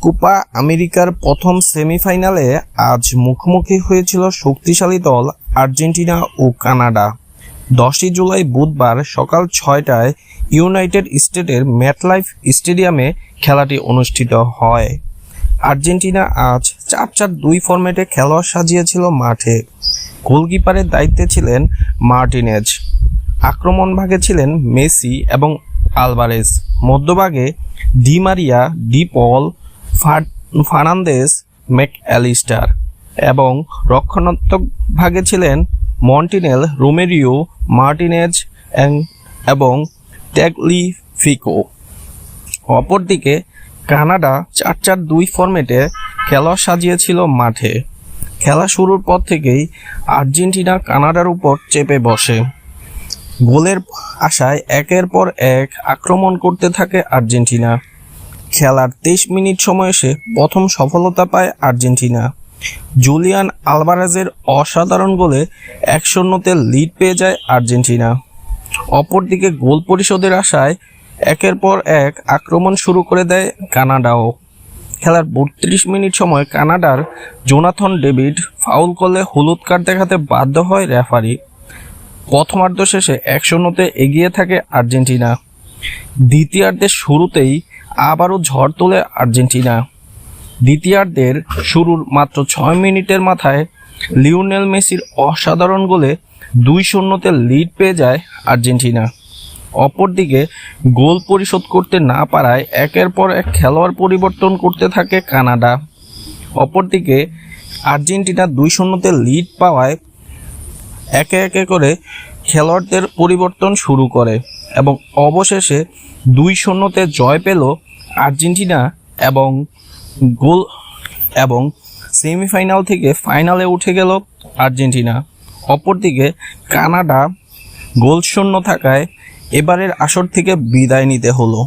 Copa আমেরিকার প্রথম সেমিফাইনালে আজ মুখোমুখি হয়েছিল শক্তিশালী দল আর্জেন্টিনা ও কানাডা। দশই জুলাই বুধবার সকাল ছয়টায় ইউনাইটেড স্টেটের ম্যাটলাইফ স্টেডিয়ামে খেলাটি অনুষ্ঠিত হয়। আর্জেন্টিনা আজ চার চার দুই ফরম্যাটে খেলোয়াড় সাজিয়েছিল মাঠে। গোলকিপারের দায়িত্বে ছিলেন মার্টিনেজ। আক্রমণ ভাগে ছিলেন মেসি এবং আলভারেজ। মধ্যভাগে ডি মারিয়া, ডি পল ফার- ফার্নান্দেস ম্যাক অ্যালিস্টার এবং রক্ষণাত্মক ভাগে ছিলেন মন্টিনেল, রোমেরিও, মার্টিনেজ এবং ট্যাগলিফিকো। অপরদিকে, কানাডা চার চার দুই ফরম্যাটে খেলা সাজিয়েছিল মাঠে। খেলা শুরুর পর থেকেই আর্জেন্টিনা কানাডার উপর চেপে বসে। গোলের আশায় একের পর এক আক্রমণ করতে থাকে আর্জেন্টিনা। খেলার তেইশ মিনিট সময় এসে প্রথম সফলতা পায় আর্জেন্টিনা। জুলিয়ান আলভারেজের অসাধারণ গোলে এক শূন্যতে লিড পেয়ে যায় আর্জেন্টিনা। অপরদিকে গোল পরিশোধের আশায় একের পর এক আক্রমণ শুরু করে দেয় কানাডাও। খেলার বত্রিশ মিনিট সময় কানাডার জোনাথন ডেভিড ফাউল করলে হলুদ কার্ড দেখাতে বাধ্য হয় রেফারি। প্রথমার্ধ শেষে এক শূন্যতে এগিয়ে থাকে আর্জেন্টিনা। দ্বিতীয়ার্ধের শুরুতেই আবারও ঝড় তোলে আর্জেন্টিনা। দ্বিতীয়ার্ধের শুরুর মাত্র ছয় মিনিটের মাথায় লিওনেল মেসির অসাধারণ গোলে দুই শূন্যতে লিড পেয়ে যায় আর্জেন্টিনা। অপরদিকে গোল পরিশোধ করতে না পারায় একের পর এক খেলোয়াড় পরিবর্তন করতে থাকে কানাডা। অপরদিকে আর্জেন্টিনা দুই শূন্যতে লিড পাওয়ায় একে একে করে খেলোয়াড়দের পরিবর্তন শুরু করে এবং অবশেষে দুই শূন্যতে জয় পেল আর্জেন্টিনা এবং গোল এবং সেমিফাইনাল থেকে ফাইনালে উঠে গেল আর্জেন্টিনা। অপরদিকে কানাডা গোলশূন্য থাকায় এবারের আসর থেকে বিদায় নিতে হলো।